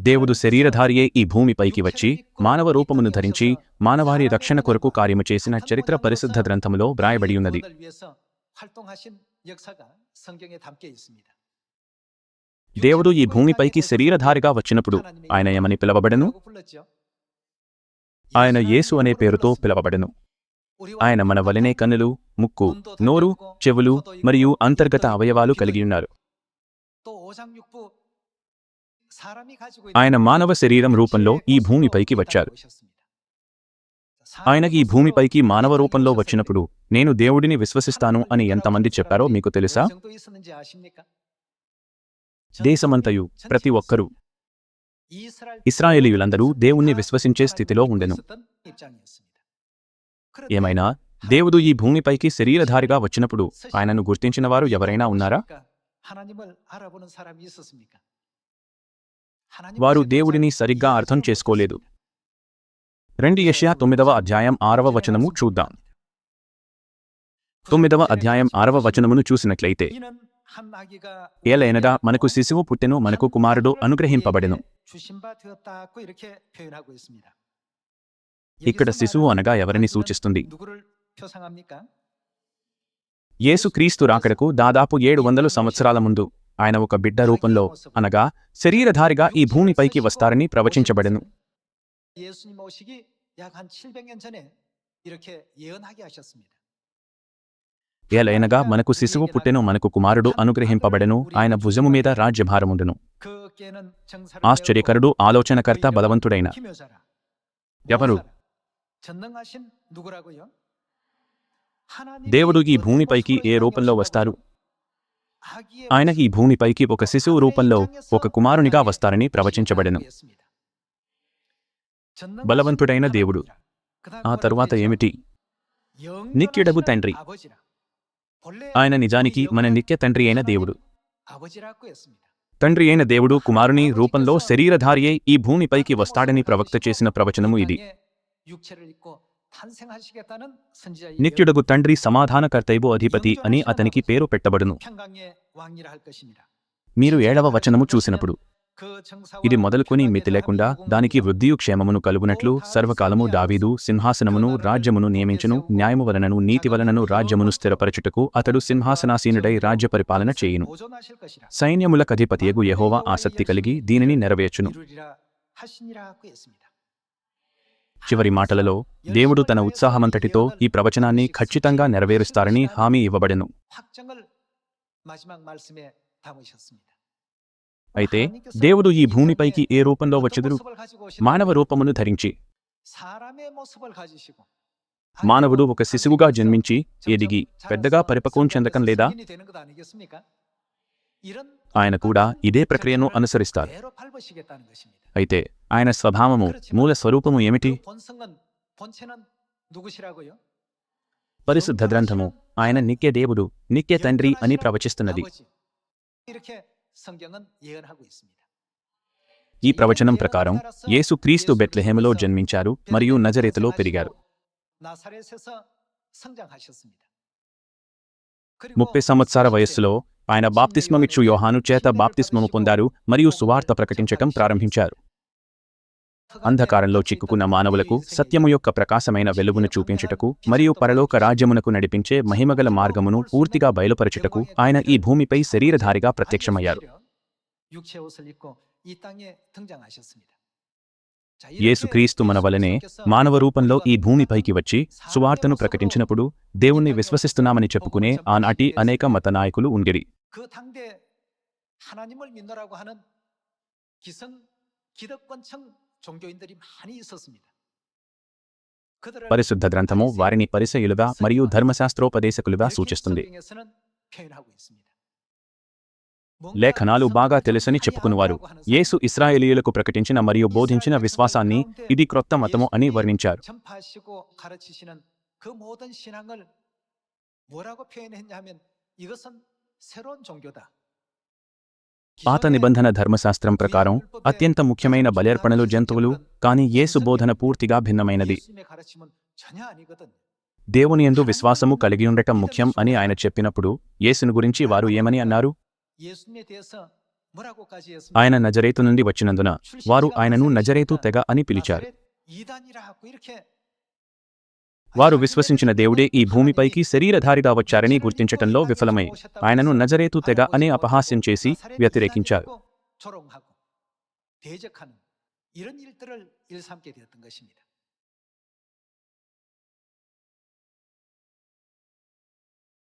దేవుడు శరీరధారియే ఈ భూమిపైకి వచ్చి మానవ రూపమును ధరించి మానవారి రక్షణ కొరకు కార్యము చేసిన చరిత్ర పరిశుద్ధ గ్రంథములో వ్రాయబడి ఉన్నది. దేవుడు ఈ భూమిపైకి శరీరధారిగా వచ్చినప్పుడు ఆయన ఏమని పిలవబడను? ఆయన యేసు అనే పేరుతో పిలవబడను. ఆయన మన వలనే కన్నులు ముక్కు నోరు చెవులు మరియు అంతర్గత అవయవాలు కలిగి ఉన్నారు. ఆయన మానవ శరీరం రూపంలో ఈ భూమిపైకి వచ్చారు. ఆయన ఈ భూమిపైకి మానవ రూపంలో వచ్చినప్పుడు నేను దేవుడిని విశ్వసిస్తాను అని ఎంతమంది చెప్పారో మీకు తెలుసా? దేశమంతయు ప్రతి ఒక్కరూ ఇస్రాయేలీయులందరూ దేవుణ్ణి విశ్వసించే స్థితిలో ఉండెను. ఏమైనా? దేవుడు ఈ భూమిపైకి శరీరధారిగా వచ్చినప్పుడు ఆయనను గుర్తించిన వారు ఎవరైనా ఉన్నారా? వారు దేవుడిని సరిగ్గా అర్థం చేసుకోలేదు. రెండు యెషయా తొమ్మిదవ అధ్యాయం ఆరవ వచనము చూద్దాం. తొమ్మిదవ అధ్యాయం ఆరవ వచనమును చూసినట్లయితే ఏలైనగా మనకు శిశువు పుట్టెను మనకు కుమారుడు అనుగ్రహింపబడెను. ఇక్కడ శిశువు అనగా ఎవరిని సూచిస్తుంది? యేసుక్రీస్తు రాకడకు దాదాపు ఏడు వందల సంవత్సరాల ముందు ఆయన ఒక బిడ్డ రూపంలో అనగా శరీరధారిగా ఈ భూమిపైకి వస్తారని ప్రవచించబడెను. ఏలైనగా మనకు శిశువు పుట్టెను మనకు కుమారుడు అనుగ్రహింపబడెను ఆయన భుజము మీద రాజ్యభారముండును. ఆశ్చర్యకరుడు ఆలోచనకర్త బలవంతుడైన. ఎవరు? దేవుడు ఈ భూమిపైకి ఏ రూపంలో వస్తారు? ఆయన ఈ భూమిపైకి ఒక శిశువు రూపంలో ఒక కుమారునిగా వస్తారని ప్రవచించబడెను బలవంతుడైన దేవుడు. ఆ తరువాత ఏమిటి నిత్యుడగు తండ్రి. ఆయన నిజానికి మన నిత్య తండ్రి అయిన దేవుడు తండ్రి అయిన దేవుడు కుమారుని రూపంలో శరీరధారియే ఈ భూమిపైకి వస్తాడని ప్రవక్త చేసిన ప్రవచనము ఇది నిత్యుడగు తండ్రి సమాధానకర్తైబు అధిపతి అని అతనికి పేరు పెట్టబడును మీరు ఏడవ వచనము చూసినప్పుడు ఇది మొదలుకొని మితి లేకుండా దానికి వృద్ధియు క్షేమమును కలుగునట్లు సర్వకాలము దావీదు సింహాసనమును రాజ్యమును నియమించును న్యాయము వలనను నీతి వలనను రాజ్యమును స్థిరపరచుటకు అతడు సింహాసనాసీనుడై రాజ్య పరిపాలన చేయును సైన్యములకధిపతియగు యెహోవా ఆసక్తి కలిగి దీనిని నెరవేర్చును చివరి మాటలలో దేవుడు తన ఉత్సాహమంతటితో ఈ ప్రవచనాన్ని ఖచ్చితంగా నెరవేరుస్తారని హామీ ఇవ్వబడెను. అయితే దేవుడు ఈ భూమిపైకి ఏ రూపంలో వచ్చెదురు? మానవ రూపమును ధరించి. మానవుడు ఒక శిశువుగా జన్మించి ఎదిగి పెద్దగా పరిపక్వం చెందకం లేదా? ఆయన కూడా ఇదే ప్రక్రియను అనుసరిస్తారు. అయితే ఆయన స్వభావము మూల స్వరూపము ఏమిటి? పరిశుద్ధ గ్రంథము. ఆయన నిత్య దేవుడు నిత్య తండ్రి అని ప్రవచిస్తున్నది. ఈ ప్రవచనం ప్రకారం యేసు క్రీస్తు బెత్లెహేములో జన్మించారు మరియు నజరేతులో పెరిగారు. ముప్పై సంవత్సర వయస్సులో ఆయన బాప్తిస్మమిచ్చు యోహాను చేత బాప్తిస్మము పొందారు మరియు సువార్త ప్రకటించటం ప్రారంభించారు. అంధకారంలో చిక్కుకున్న మానవులకు సత్యము యొక్క ప్రకాశమైన వెలుగును చూపించుటకు మరియు పరలోక రాజ్యమునకు నడిపించే మహిమగల మార్గమును పూర్తిగా బయలుపరచుటకు ఆయన ఈ భూమిపై శరీరధారిగా ప్రత్యక్షమయ్యారు యేసుక్రీస్తు మన వలనే మానవ రూపంలో ఈ భూమిపైకి వచ్చి సువార్తను ప్రకటించినప్పుడు దేవుణ్ణి విశ్వసిస్తున్నామని చెప్పుకునే ఆనాటి అనేక మత నాయకులు ఉండిరి 그 당대 하나님을 믿노라고 하는 기성 기득권층 종교인들이 많이 있었습니다. 그들을 పరిశుద్ధ గ్రంథము వారిని పరిసయులుగా మరియు ధర్మశాస్త్రోపదేశకులుగా 이렇게 సూచిస్తుంది 성경에서는 표현하고 있습니다. లేఖనాలు బాగా తెలుసని చెప్పుకున్నవారు యేసు ఇస్రాయేలీయులకు ప్రకటించిన మరియు బోధించిన విశ్వాసాన్ని ఇది క్రొత్త మతము అని వర్ణించారు 전파하시고 가르치시는 그 모든 신앙을 뭐라고 표현했냐면 이것은 새로운 종교다. పాత నిబంధన ధర్మశాస్త్రం ప్రకారం అత్యంత ముఖ్యమైన బలేర్పణలు జంతువులు కానీ యేసు బోధన పూర్తిగా భిన్నమైనది. దేవుని ఎందు విశ్వాసము కలిగి ఉండటం ముఖ్యం అని ఆయన చెప్పినప్పుడు యేసును గురించి వారు ఏమని అన్నారు? ఆయన నజరేతు నుండి వచ్చినందున వారు ఆయనను నజరేతు తెగ అని పిలిచారు. వారు విశ్వసించిన దేవుడే ఈ భూమిపైకి శరీరధారిగా వచ్చారని గుర్తించటంలో విఫలమై ఆయనను నజరేతు తెగ అనే అపహాస్యం చేసి వ్యతిరేకించారు 조롱하고 대적하는 이런 일들을 일삼게 되었던 것입니다.